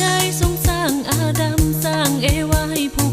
ได้ทรงสร้างอาดัมสร้างเอวาให้ผู้